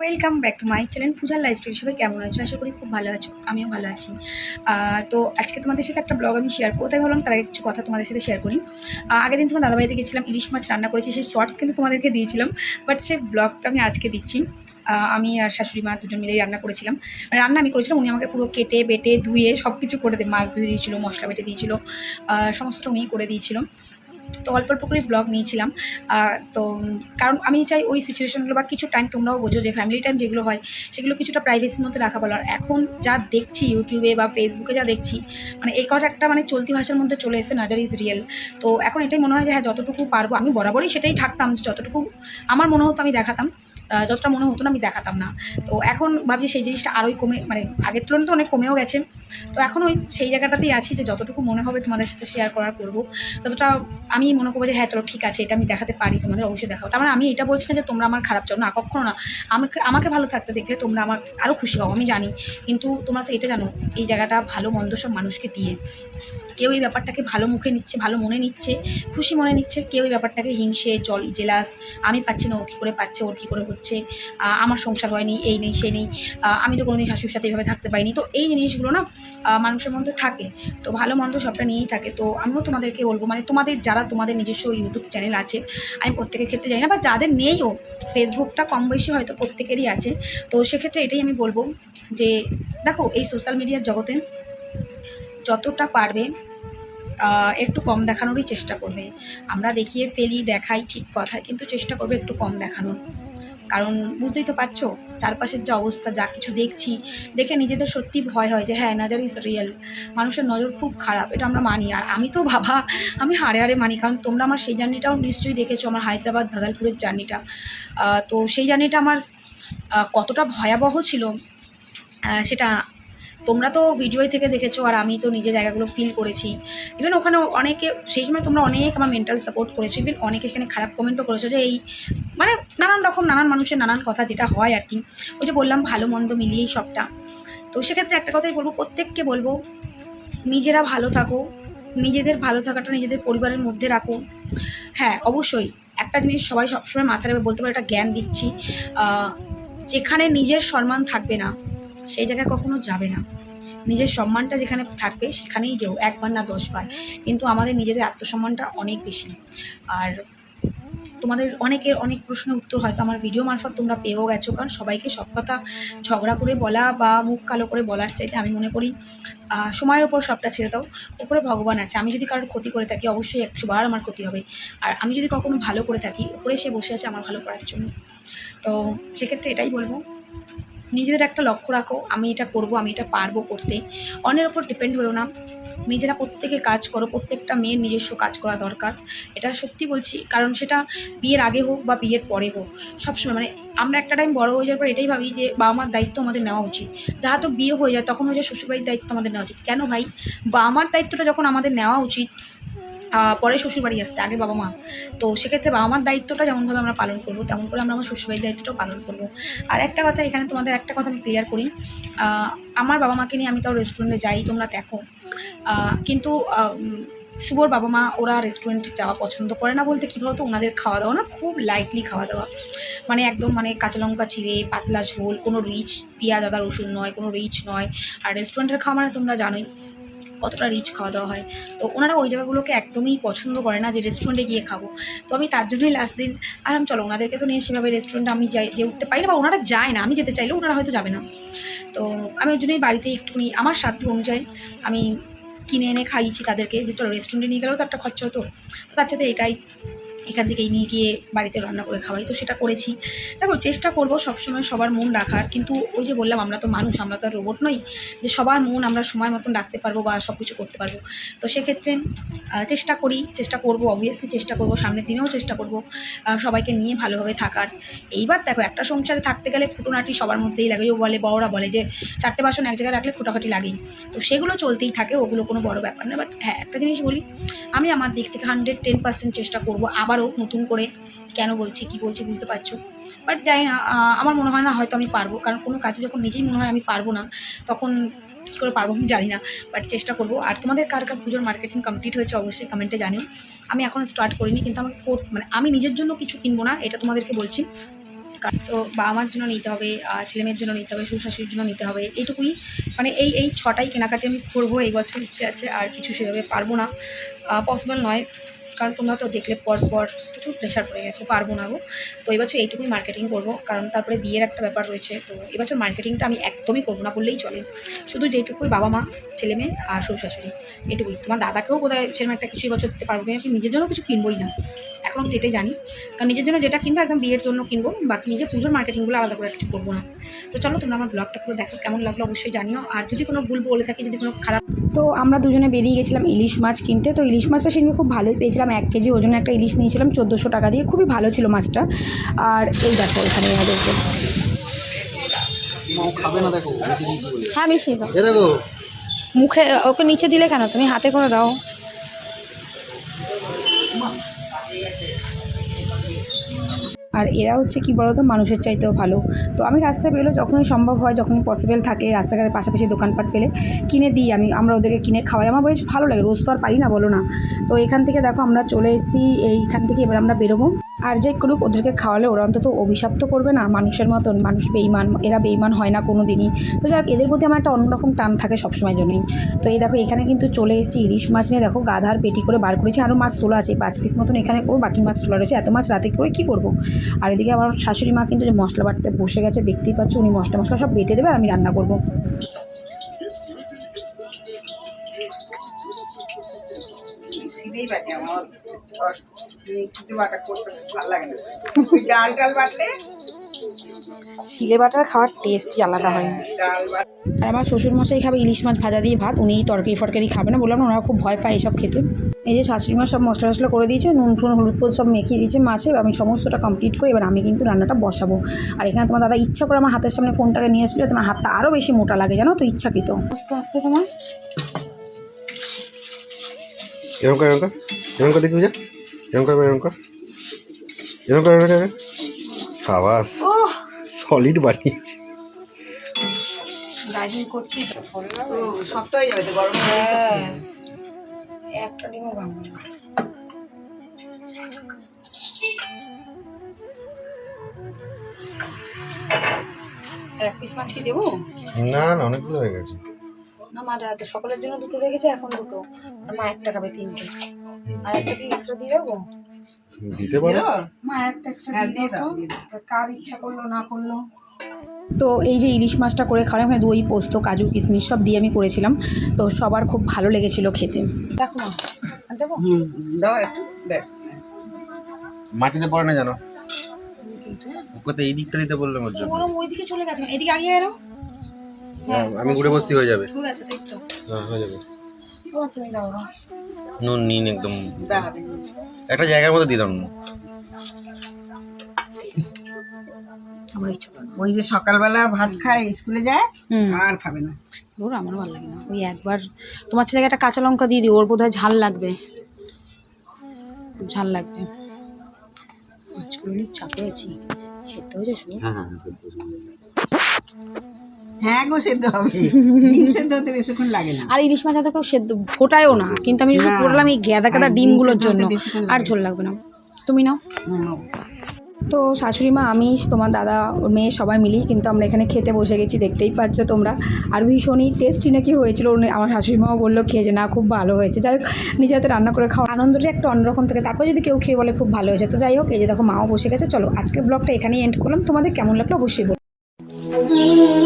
Welcome back to my channel পূজার life story সবাই কেমন আছো? আশা করি খুব ভালো আছো। আমিও ভালো আছি। তো আজকে তোমাদের সাথে একটা ব্লগ আমি শেয়ার করব। তাই ভাবলাম তার আগে কিছু কথা তোমাদের সাথে শেয়ার করি। আগের দিন তোমার দাদাবাড়িতে গেছিলাম, ইলিশ মাছ রান্না করেছি, সেই শর্টস কিন্তু তোমাদেরকে দিয়েছিলাম। বাট সেই ব্লগটা আমি আজকে দিচ্ছি। আমি আর শাশুড়ি মা দুজন মিলেই রান্না করেছিলাম। রান্না আমি করেছিলাম, উনি আমাকে পুরো কেটে, বেটে, ধুয়ে সব কিছু করে দিয়ে মাছ ধুয়ে দিয়েছিলো, মশলা বেটে দিয়েছিলো। সমস্তটা উনিই করে দিয়েছিল। তো অল্প অল্প করে ব্লগ নিয়েছিলাম। তো, কারণ আমি চাই ওই সিচুয়েশনগুলো বা কিছু টাইম তোমরাও বোঝো যে ফ্যামিলি টাইম যেগুলো হয়, সেগুলো কিছুটা প্রাইভেসির মধ্যে রাখা ভালো। আর এখন যা দেখছি ইউটিউবে বা ফেসবুকে যা দেখছি মানে এই কথা একটা মানে চলতি ভাষার মধ্যে চলে এসে নাজার ইজ রিয়েল তো এখন এটাই মনে হয় যে হ্যাঁ যতটুকু পারব, আমি বরাবরই সেটাই থাকতাম যতটুকু আমার মনে হতো আমি দেখাতাম যতটা মনে হতো না আমি দেখাতাম না। তো এখন ভাবছি সেই জিনিসটা আরোই কমে মানে আগের তুলনায় তো অনেক কমেও গেছে। তো এখন ওই সেই জায়গাটাতেই আছি যে যতটুকু মনে হবে তোমাদের সাথে শেয়ার করার করব। ততটা আমি মনে করব যে হ্যাঁ চলো, ঠিক আছে, এটা আমি দেখাতে পারি, তোমাদের অবশ্যই দেখাও। তার মানে আমি এটা বলছি না যে, তোমরা আমার খারাপ চাও না, কখনো না। আমাকে আমাকে ভালো থাকতে দেখলে তোমরা আমার আরও খুশি হও, আমি জানি। কিন্তু তোমরা তো এটা জানো, এই জায়গাটা ভালো, মন্দ সব মানুষকে দিয়ে। কেউ এই ব্যাপারটাকে ভালো মুখে নিচ্ছে, ভালো মনে নিচ্ছে, খুশি মনে নিচ্ছে, কেউ এই ব্যাপারটাকে হিংসে জল জেলাস, আমি পাচ্ছি না, ও কী করে পাচ্ছে, ওর কী করে হচ্ছে আমার সংসার হয়নি, এই নেই, সে নেই আমি তো কোনোদিন শাশুর সাথে এইভাবে থাকতে পারিনি। তো এই জিনিসগুলো না মানুষের মধ্যে থাকে। তো ভালো, মন্দ সবটা নিয়েই থাকে। তো আমিও তোমাদেরকে বলব মানে তোমাদের যারা তোমাদের নিজস্ব ইউটিউব চ্যানেল আছে। আমি প্রত্যেকের ক্ষেত্রে জানি না বা যাদের নেইও ফেসবুকটা কম বেশি হয়তো প্রত্যেকেরই আছে। তো সেক্ষেত্রে এটাই আমি বলব যে, দেখো এই সোশ্যাল মিডিয়ার জগতে যতটা পারবে একটু কম দেখানোরই চেষ্টা করবে। আমরা দেখিয়ে ফেলি, দেখাই ঠিক কথা কিন্তু চেষ্টা করবে একটু কম দেখানোর। কারণ বুঝতেই তো পারছ, চারপাশের যা অবস্থা, যা কিছু দেখছি, দেখে নিজেদের সত্যি ভয় হয় যে হ্যাঁ নজর ইজ রিয়েল মানুষের নজর খুব খারাপ, এটা আমরা মানি। আর আমি তো ভাবা আমি হাড়ে হাড়ে মানি, কারণ তোমরা আমার সেই জার্নিটাও নিশ্চয়ই দেখেছ, আমার হায়দ্রাবাদ, ভাগালপুরের জার্নিটা। তো সেই জার্নিটা আমার কতটা ভয়াবহ ছিল সেটা তোমরা তো ভিডিও থেকে দেখেছ আর আমি তো নিজের জায়গাগুলো ফিল করেছি। ইভেন ওখানে অনেকে, সেই সময় তোমরা অনেক আমার মেন্টাল সাপোর্ট করেছ ইভেন অনেকে সেখানে খারাপ কমেন্টও করেছ যে এই মানে নানান রকম, নানান মানুষের নানান কথা যেটা হয় আর কি। ওই যে বললাম, ভালো মন্দ মিলিয়েই সবটা। তো সেক্ষেত্রে একটা কথাই বলব, প্রত্যেককে বলব, নিজেরা ভালো থাকো, নিজেদের ভালো থাকাটা নিজেদের পরিবারের মধ্যে রাখো। হ্যাঁ অবশ্যই একটা জিনিস সবাই সবসময় মাথায় বলতে পারে একটা জ্ঞান দিচ্ছি যেখানে নিজের সম্মান থাকবে না সেই জায়গায় কখনো যাবে না। নিজের সম্মানটা যেখানে থাকবে সেখানেই যেও, একবার না দশবার। কিন্তু আমাদের নিজেদের আত্মসম্মানটা অনেক বেশি। আর তোমাদের অনেকের অনেক প্রশ্নের উত্তর হয়তো আমার ভিডিও মারফত তোমরা পেয়েও গেছো, কারণ সবাইকে সব কথা ঝগড়া করে বলা বা মুখ কালো করে বলার চাইতে আমি মনে করি সময়ের ওপর সবটা ছেড়ে দাও। ওপরে ভগবান আছে। আমি যদি কারোর ক্ষতি করে থাকি, অবশ্যই একশোবার আমার ক্ষতি হবে। আর আমি যদি কখনো ভালো করে থাকি ওপরে সে বসে আছে আমার ভালো করার জন্য। তো সেক্ষেত্রে এটাই বলব। নিজেদের একটা লক্ষ্য রাখো, আমি এটা করব, আমি এটা পারব করতে। অন্যের ওপর ডিপেন্ড হয়েও না। নিজেরা প্রত্যেকে কাজ করো, প্রত্যেকটা মেয়ের নিজস্ব কাজ করা দরকার। এটা সত্যি বলছি, কারণ সেটা বিয়ের আগে হোক বা বিয়ের পরে হোক, সবসময় মানে আমরা একটা টাইম বড় হয়ে যাওয়ার পর এটাই ভাবি যে বাবা মার দায়িত্ব আমাদের নেওয়া উচিত। যাহা তো বিয়ে হয়ে যায়, তখন হয়ে যায় শ্বশুরবাড়ির দায়িত্ব আমাদের নেওয়া উচিত। কেন ভাই? বাবা মার দায়িত্বটা যখন আমাদের নেওয়া উচিত পরে শ্বশুরবাড়ি আসছে, আগে বাবা মা। তো সেক্ষেত্রে বাবা মার দায়িত্বটা যেমনভাবে আমরা পালন করব তেমন করে আমরা আমার শ্বশুরবাড়ির দায়িত্বটাও পালন করব। আর একটা কথা এখানে তোমাদের একটা কথা আমি ক্লিয়ার করি। আমার বাবা মাকে নিয়ে আমি তাও রেস্টুরেন্টে যাই, তোমরা দেখো। কিন্তু শুভর বাবা মা ওরা রেস্টুরেন্টে যাওয়া পছন্দ করে না বলতে কী বলতো? ওনাদের খাওয়া দাওয়া না, খুব লাইটলি খাওয়া দাওয়া। মানে একদম মানে কাঁচা লঙ্কা চিড়ে, পাতলা ঝোল, কোনো রিচ, পেঁয়াজ, আদা, রসুন নয়, কোনো রিচ নয়। আর রেস্টুরেন্টের খাওয়া মানে তোমরা জানোই। কতটা রিচ খাওয়া দাওয়া হয়। তো ওনারা ওই জায়গাগুলোকে একদমই পছন্দ করে না যে রেস্টুরেন্টে গিয়ে খাব। তো আমি তার জন্যই লাস্ট দিন, আর আমি চলো ওনাদেরকে তো নিয়ে সেভাবে রেস্টুরেন্টে আমি যাই যে উঠতে পারি না বা ওনারা যায় না, আমি যেতে চাইলেও ওনারা হয়তো যাবে না। তো আমি ওই জন্যই বাড়িতে একটুখানি, আমার সাধ্য অনুযায়ী আমি কিনে এনে খাইয়েছি তাদেরকে যে চলো রেস্টুরেন্টে নিয়ে গেলেও তো একটা খরচা হতো। তার সাথে এটাই এখান থেকেই নিয়ে গিয়ে বাড়িতে রান্না করে খাওয়াই। তো সেটা করেছি। দেখো, চেষ্টা করব সবসময় সবার মন রাখার। কিন্তু ওই যে বললাম, আমরা তো মানুষ, আমরা তো রোবট নই। যে সবার মন আমরা সময় মতন রাখতে পারব বা সব কিছু করতে পারব। তো সেক্ষেত্রে চেষ্টা করি, চেষ্টা করব অবভিয়াসলি চেষ্টা করব, সামনের দিনেও চেষ্টা করব সবাইকে নিয়ে ভালোভাবে থাকার। এইবার দেখো, একটা সংসারে থাকতে গেলে খুঁটোনাটি সবার মধ্যেই লাগে। ও বলে বড়রা বলে যে, চারটে বাসন এক জায়গায় রাখলে খুঁটাখাটি লাগেই। তো সেগুলো চলতেই থাকে, ওগুলো কোনো বড় ব্যাপার না। বাট হ্যাঁ একটা জিনিস বলি, আমি আমার দিক থেকে হান্ড্রেড টেন পার্সেন্ট চেষ্টা করব আবারও নতুন করে কেন বলছি, কি বলছি বুঝতে পারছ? বাট জানি না আমার মনে হয় না হয়তো আমি পারব। কারণ কোনো কাজে যখন নিজেই মনে হয় আমি পারব না, তখন কী করে পারব আমি জানি না। বাট চেষ্টা করব। আর তোমাদের কার কার পুজোর মার্কেটিং কমপ্লিট হয়েছে অবশ্যই কমেন্টে জানিও। আমি এখন স্টার্ট করিনি, কিন্তু আমাকে মানে আমি নিজের জন্য কিছু কিনবো না, এটা তোমাদেরকে বলছি। তো বাবা মার জন্য নিতে হবে ছেলে মেয়ের জন্য নিতে হবে শ্বশুর জন্য নিতে হবে, এইটুকুই। মানে এই এই ছটাই কেনাকাটি আমি করব, এই বছর ইচ্ছে আছে আর কিছু সেভাবে পারব না। পসিবল নয়। কারণ তোমরা তো দেখলে পর পর প্রচুর প্রেশার পড়ে গেছে, পারব না গো। তো এবছর এইটুকুই মার্কেটিং করব, কারণ তারপরে বিয়ের একটা ব্যাপার রয়েছে, তো এবছর মার্কেটিংটা আমি একদমই করব না বললেই চলে। শুধু যেটুকুই বাবা মা, ছেলে মেয়ে আর শ্বশুর শাশুড়ি এটুকুই। তোমার দাদাকেও বোধহয় সেরকম একটা কিছু বছর দিতে পারব আমি নিজের জন্য কিছু কিনবই না। এখন অব্দি এটাই জানি। কারণ নিজের জন্য যেটা কিনবো একদম বিয়ের জন্য কিনবো বাকি নিজে পুজোর মার্কেটিংগুলো আলাদা করে কিছু করব না। তো চলো তোমরা আমার ব্লগটা পুরো দেখো কেমন লাগল অবশ্যই জানিও। আর যদি কোনো ভুল বলে থাকি যদি কোনো খারাপ তো আমরা দুজনে বেরিয়ে গেছিলাম ইলিশ মাছ কিনতে। তো ইলিশ মাছটা সেদিনকে খুব ভালোই পেয়েছিলাম এক কেজি ওজনে একটা ইলিশ নিয়েছিলাম চোদ্দোশো টাকা দিয়ে। খুবই ভালো ছিল মাছটা। আর এই দেখো এখানে আমাদেরকে হ্যাঁ মিশিয়ে দাও। মুখে ওকে নিচে দিলে কেন? তুমি হাতে করে দাও। আর এরা হচ্ছে কি বলতো? মানুষের চাইতেও ভালো। তো আমি রাস্তায় পেলেও যখনই সম্ভব হয়, যখনই পসিবল থাকে, রাস্তাঘাটের পাশাপাশি দোকানপাট পেলে কিনে দিই আমি। আমরা ওদেরকে কিনে খাওয়াই। আমার বেশ ভালো লাগে, রোজ তো আর পারি না, বলো না। তো এখান থেকে দেখো আমরা চলে এসেছি, এইখান থেকে এবার আমরা বেরোবো। আর যে করুক, ওদেরকে খাওয়ালে ওরা অন্তত অভিশাপ তো করবে না। মানুষের মতন, মানুষ বেইমান এরা বেইমান হয় না কোনো দিনই তো যাই এদের প্রতি আমার একটা অন্যরকম টান থাকে সবসময় জন্যই। তো এই দেখো, এখানে কিন্তু চলে এসেছি ইলিশ মাছ নিয়ে। দেখো, গাধার পেটি করে বার করেছি, আরও মাছ তোলা আছে। পাঁচ পিস মতন এখানে করব বাকি মাছ তোলা রয়েছে। এত মাছ রাতে করে কী করব? আর এদিকে আমার শাশুড়ি মা কিন্তু যে মশলা বাটতে বসে গেছে, দেখতেই পাচ্ছ উনি মশলা মশলা সব বেটে দেবে আর আমি রান্না করব। মিক্সিতে বাটা করতে ভালো লাগে না। ডাল ডাল বাটলে শিলে বাটার খাওয়ার টেস্টই আলাদা হয়। আর আমার শ্বশুরমশাই খাবে ইলিশ মাছ ভাজা দিয়ে ভাত উনি তরকারি ফরকারি খাবে না বললাম না ওনারা খুব ভয় পায় এসব খেতে। এই যে শাশুড়ি মা সব মশলা টশলা করে দিয়েছে নুন টুন হলুদ ফুল সব মেখিয়ে দিয়েছে মাছে এবার আমি সমস্তটা কমপ্লিট করে এবার আমি কিন্তু রান্নাটা বসাবো। আর এখানে তোমার দাদা ইচ্ছা করে আমার হাতের সামনে ফোনটাকে নিয়ে এসেছিল তোমার হাতটা আরও বেশি মোটা লাগে জানো তো ইচ্ছাকৃত। আসছে তোমার? এরকম এরকম এরকম এরকম কর এরকম কর। এরকম সাবাস সলিড বানিয়েছে। হয়ে যাবে তো গরম হয়ে হ্যাঁ। একটা ডিমও। এক পিস মাছ কি দেবো? না না অনেকগুলো হয়ে গেছে। না মা সকলের জন্য দুটো রেখেছে এখন দুটো। আর মা একটা খাবে তিনটে। আর একটা কি এক্সট্রা দিয়ে দেবো? দিতে পারো? মা একটা এক্সট্রা হ্যাঁ, দিয়ে দিয়ে দাও, দাও দিয়ে দাও। তো। কার ইচ্ছা করল না করল? তো এই যে ইলিশ মাছটা করে খাওয়ালাম হ্যাঁ দই পোস্ত কাজু কিশমিশ সব দিয়ে আমি করেছিলাম। তো সবার খুব ভালো লেগেছিল খেতে। দেখো মা দেবো? দাও একটু ব্যাস। মাটিতে পড়ে না জানো ওকে এই দিকটা দিতে বললাম ওর জন্য। ওরম ওইদিকে চলে গেছে এদিকে আগিয়ে এলো হ্যাঁ, আমি ঘুরে বসতে হয়ে যাবে। ঠিক আছে হ্যাঁ হয়ে যাবে। ও তুমি দাও না নুন নিন একদম। একটা জায়গার মধ্যে না। ওই যে সকালবেলা ভাত খায় স্কুলে যায় হুম। আর খাবে না। ওর আমার ভালো লাগে না। ওই একবার তোমার ছেলেকে একটা কাঁচা লঙ্কা দিয়ে দিও ওর বোধহয় ঝাল লাগবে। খুব ঝাল লাগবে। মাছগুলো চাপে আছি। সেদ্ধ হয়েছে শুধু হ্যাঁ হ্যাঁ হ্যাঁ, গো সেদ্ধ হবে। ডিম সেদ্ধ হতে বেশিক্ষণ লাগে না। আর ইলিশ মাছ এত কেউ সেদ্ধ ফোটায়ও না কিন্তু আমি শুধু। করলাম এই গেদা আর ডিম ডিমগুলোর জন্য। আর ঝোল লাগবে না। তুমি নাও। তো শাশুড়ি মা আমি তোমার দাদা ওর মেয়ে সবাই মিলেই কিন্তু আমরা এখানে খেতে বসে গেছি দেখতেই পাচ্ছ তোমরা। আর ভীষণই টেস্টি নাকি হয়েছিল আমার শাশুড়ি মাও বলল খেয়ে যে না খুব ভালো হয়েছে। যাই হোক নিজে হাতে রান্না করে খাওয়া। আনন্দটা একটা অন্যরকম থাকে তারপর যদি কেউ খেয়ে বলে খুব ভালো হয়েছে। তো যাই হোক এই যে দেখো মাও বসে গেছে। চলো আজকে ব্লগটা এখানেই এন্ড করলাম। তোমাদের কেমন লাগল অবশ্যই বলো।